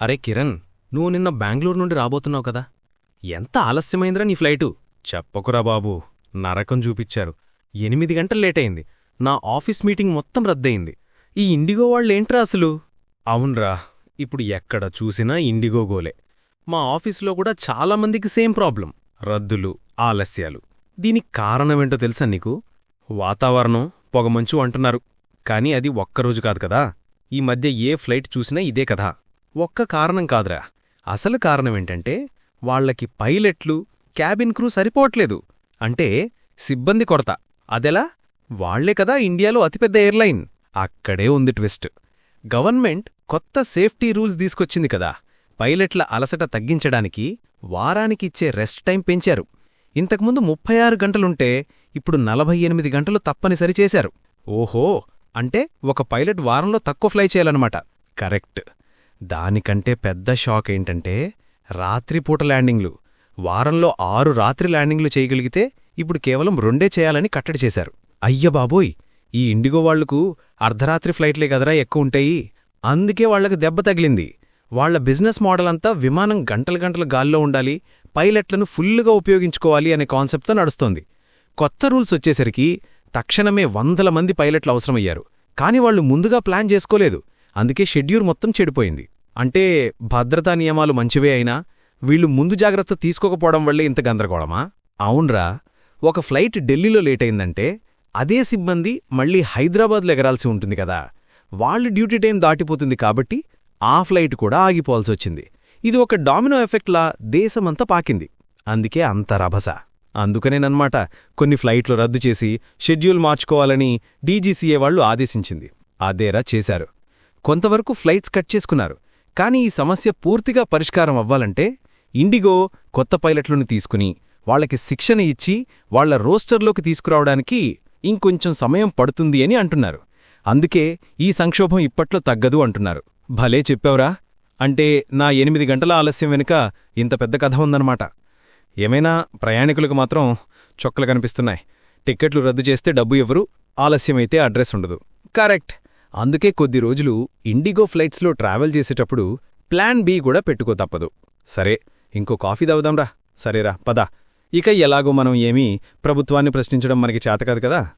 అరే కిరణ్ నువ్వు నిన్న బెంగళూరు నుండి రాబోతున్నావు కదా. ఎంత ఆలస్యమైందిరా నీ ఫ్లైటు? చెప్పకురా బాబూ నరకం చూపిచ్చారు ఎనిమిది గంటలు లేటయింది. నా ఆఫీస్ మీటింగ్ మొత్తం రద్దయింది. ఈ ఇండిగో వాళ్ళేంట్రా అసలు? అవునరా ఇప్పుడు ఎక్కడ చూసినా ఇండిగో గోలే. మా ఆఫీసులో కూడా చాలామందికి సేమ్ ప్రాబ్లం రద్దులు ఆలస్యాలు. దీనికి కారణమేంటో తెలుసా నీకు? వాతావరణం పొగమంచు అంటున్నారు. కానీ అది ఒక్కరోజు కాదు కదా. ఈ మధ్య ఏ ఫ్లైట్ చూసినా ఇదే కదా ఒక్క కారణం కాదురా. అసలు కారణమేంటంటే వాళ్ళకి పైలట్లు క్యాబిన్ క్రూ సరిపోవట్లేదు. అంటే సిబ్బంది కొరత. అదెలా? వాళ్ళే కదా ఇండియాలో అతిపెద్ద ఎయిర్లైన్. అక్కడే ఉంది ట్విస్ట్. గవర్నమెంట్ కొత్త సేఫ్టీ రూల్స్ తీసుకొచ్చింది కదా. పైలట్ల అలసట తగ్గించడానికి వారానికిచ్చే రెస్ట్ టైం పెంచారు. ఇంతకుముందు ముప్పై ఆరు గంటలుంటే ఇప్పుడు నలభై ఎనిమిది గంటలు తప్పనిసరి చేశారు. ఓహో! అంటే ఒక పైలట్ వారంలో తక్కువ ఫ్లై చేయాలన్నమాట. కరెక్ట్. దానికంటే పెద్ద షాక్ ఏంటంటే రాత్రిపూట ల్యాండింగ్లు. వారంలో ఆరు రాత్రి ల్యాండింగ్లు చేయగలిగితే ఇప్పుడు కేవలం రెండే చేయాలని కట్టడి చేశారు. అయ్యబాబోయ్ ఈ ఇండిగో వాళ్ళకు అర్ధరాత్రి ఫ్లైట్లే కదరా ఎక్కువ ఉంటాయి. అందుకే వాళ్ళకు దెబ్బ తగిలింది. వాళ్ళ బిజినెస్ మోడల్ అంతా విమానం గంటల గంటల గాల్లో ఉండాలి పైలట్లను ఫుల్లుగా ఉపయోగించుకోవాలి అనే కాన్సెప్ట్తో నడుస్తోంది. కొత్త రూల్స్ వచ్చేసరికి తక్షణమే వందల మంది పైలట్లు అవసరమయ్యారు. కాని వాళ్ళు ముందుగా ప్లాన్ చేసుకోలేదు. అందుకే షెడ్యూల్ మొత్తం చెడిపోయింది. అంటే భద్రతా నియమాలు మంచివే అయినా వీళ్ళు ముందు జాగ్రత్త తీసుకోకపోవడం వల్లే ఇంత గందరగోళమా? అవునరా. ఒక ఫ్లైట్ ఢిల్లీలో లేటైందంటే అదే సిబ్బంది మళ్ళీ హైదరాబాద్లో ఎగరాల్సి ఉంటుంది కదా. వాళ్ళు డ్యూటీ టైం దాటిపోతుంది కాబట్టి ఆ ఫ్లైట్ కూడా ఆగిపోవాల్సి వచ్చింది ఇది ఒక డామినో ఎఫెక్ట్లా దేశమంతా పాకింది. అందుకే అంత రభస. అందుకనేనమాట కొన్ని ఫ్లైట్లు రద్దు చేసి షెడ్యూల్ మార్చుకోవాలని డీజీసీఏ వాళ్ళు ఆదేశించింది. అదేరా చేశారు. కొంతవరకు ఫ్లైట్స్ కట్ చేసుకున్నారు. కానీ ఈ సమస్య పూర్తిగా పరిష్కారం అవ్వాలంటే ఇండిగో కొత్త పైలట్లను తీసుకుని వాళ్ళకి శిక్షణ ఇచ్చి వాళ్ళ రోస్టర్లోకి తీసుకురావడానికి ఇంకొంచెం సమయం పడుతుంది అని అంటున్నారు. అందుకే ఈ సంక్షోభం ఇప్పట్లో తగ్గదు అంటున్నారు. భలే చెప్పావురా. అంటే నా ఎనిమిది గంటల ఆలస్యం వెనుక ఇంత పెద్ద కథ ఉందన్నమాట. ఏమైనా ప్రయాణికులకు మాత్రం చొక్కలు కనిపిస్తున్నాయి. టిక్కెట్లు రద్దు చేస్తే డబ్బు ఎవరు ఆలస్యమైతే అడ్రస్ ఉండదు. కరెక్ట్. అందుకే కొద్ది రోజులు ఇండిగో ఫ్లైట్స్లో ట్రావెల్ చేసేటప్పుడు ప్లాన్ బి కూడా పెట్టుకో తప్పదు. సరే ఇంకో కాఫీ దావుదాంరా సరేరా పద. ఇక ఎలాగో మనం ఏమీ ప్రభుత్వాన్ని ప్రశ్నించడం మనకి చేతకాదు కదా?